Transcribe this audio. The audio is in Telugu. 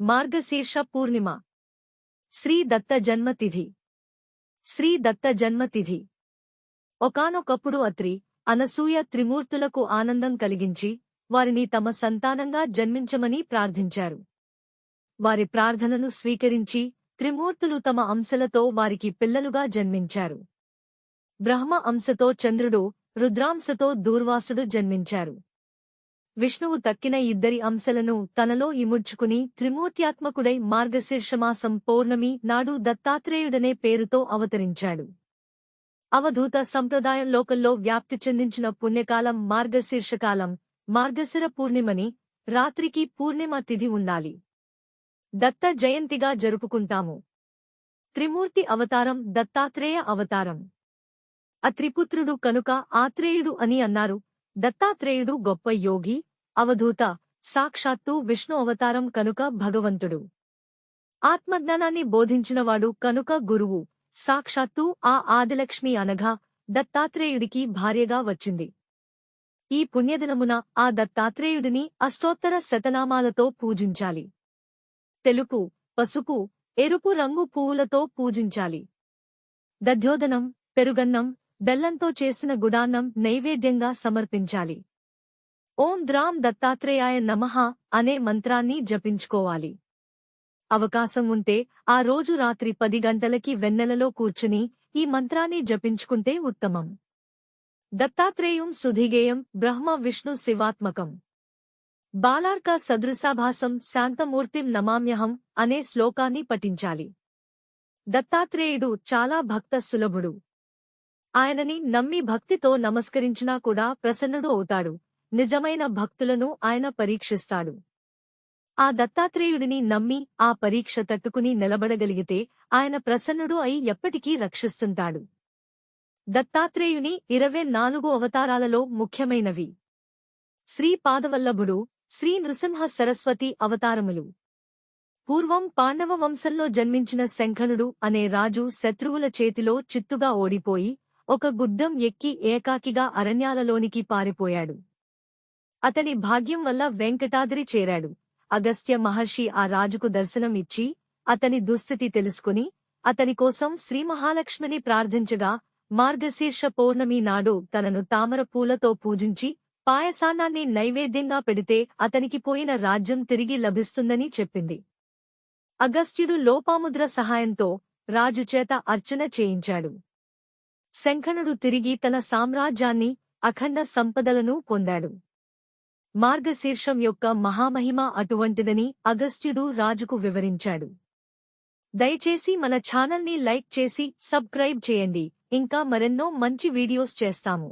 మార్గశీర్ష పూర్ణిమ. శ్రీ దత్త జన్మతిథి. శ్రీ దత్త జన్మతిథి. ఒకానొకప్పుడు అత్రి అనసూయ త్రిమూర్తులకు ఆనందం కలిగించి వారిని తమ సంతానంగా జన్మించమని ప్రార్థించారు. వారి ప్రార్థనను స్వీకరించి త్రిమూర్తులు తమ అంశలతో వారికి పిల్లలుగా జన్మించారు. బ్రహ్మ అంశతో చంద్రుడు రుద్రాంశతో దూర్వాసుడు జన్మించారు. విష్ణువు తక్కిన ఇద్దరి అంశలను తనలో ఇముడ్చుకుని త్రిమూర్త్యాత్మకుడై మార్గశీర్షమాసం పౌర్ణమి నాడు దత్తాత్రేయుడనే పేరుతో అవతరించాడు. అవధూత సంప్రదాయం లోకల్లో వ్యాప్తి చెందించిన పుణ్యకాలం మార్గశీర్షకాలం మార్గశిర పూర్ణిమని రాత్రికి పూర్ణిమ తిథి ఉండాలి. దత్త జయంతిగా జరుపుకుంటాము. త్రిమూర్తి అవతారం దత్తాత్రేయ అవతారం. అత్రిపుత్రుడు కనుక ఆత్రేయుడు అని అన్నారు దత్తాత్రేయుడు గొప్ప యోగి అవధూత సాక్షాత్తు విష్ణు అవతారం కనుక భగవంతుడు. ఆత్మజ్ఞానాన్ని బోధించినవాడు కనుక గురువు సాక్షాత్తు ఆ ఆదిలక్ష్మి అనగా దత్తాత్రేయుడికి భార్యగా వచ్చింది. ఈ పుణ్యదినమున ఆ దత్తాత్రేయుడిని అష్టోత్తర శతనామాలతో పూజించాలి. తెలుపు పసుపు ఎరుపు రంగు పువ్వులతో పూజించాలి. దధ్యోదనం పెరుగన్నం బెల్లంతో చేసిన గుడాన్నం నైవేద్యంగా సమర్పించాలి. ఓం ద్రాం దత్తాత్రేయాయ నమః అనే మంత్రాన్ని జపించుకోవాలి. అవకాశం ఉంటే ఆ రోజు రాత్రి పది గంటలకి వెన్నెలలో కూర్చుని ఈ మంత్రాన్ని జపించుకుంటే ఉత్తమం. దత్తాత్రేయం సుధిగేయం బ్రహ్మ విష్ణు శివాత్మకం. బాలార్క సదృశాభాసం శాంతమూర్తిం నమామ్యహం అనే శ్లోకాన్ని పఠించాలి. దత్తాత్రేయుడు చాలా భక్త సులభుడు. ఆయనని నమ్మి భక్తితో నమస్కరించినా కూడా ప్రసన్నుడు అవుతాడు. నిజమైన భక్తులను ఆయన పరీక్షిస్తాడు. ఆ దత్తాత్రేయుడిని నమ్మి ఆ పరీక్ష తట్టుకుని నిలబడగలిగితే ఆయన ప్రసన్నుడు అయి ఎప్పటికీ రక్షిస్తుంటాడు. దత్తాత్రేయుని ఇరవై నాలుగు అవతారాలలో ముఖ్యమైనవి. శ్రీ పాదవల్లభుడు శ్రీ నృసింహ సరస్వతి అవతారములు. పూర్వం పాండవ వంశంలో జన్మించిన శంఖనుడు అనే రాజు శత్రువుల చేతిలో చిత్తుగా ఓడిపోయి ఒక గుడ్డం ఎక్కి ఏకాకిగా అరణ్యాలలోనికి పారిపోయాడు. అతని భాగ్యం వల్ల వెంకటాద్రి చేరాడు. అగస్త్య మహర్షి ఆ రాజుకు దర్శనం ఇచ్చి అతని దుస్థితి తెలుసుకుని అతని కోసం శ్రీ మహాలక్ష్మిని ప్రార్థించగా మార్గశీర్ష పౌర్ణమి నాడు తనను తామర పూలతో పూజించి పాయసానాన్ని నైవేద్యంగా పెడితే అతనికి పోయిన రాజ్యం తిరిగి లభిస్తుందని చెప్పింది. అగస్త్యుడు లోపాముద్ర సహాయంతో రాజుచేత అర్చన చేయించాడు. శంఖనుడు తిరిగి తన సామ్రాజ్యాన్ని అఖండ సంపదలను పొందాడు. మార్గశీర్షం యొక్క మహామహిమ అటువంటిదని అగస్త్యుడు రాజుకు వివరించాడు. దయచేసి మన ఛానల్ని లైక్ చేసి సబ్స్క్రైబ్ చేయండి. ఇంకా మరెన్నో మంచి వీడియోస్ చేస్తాము.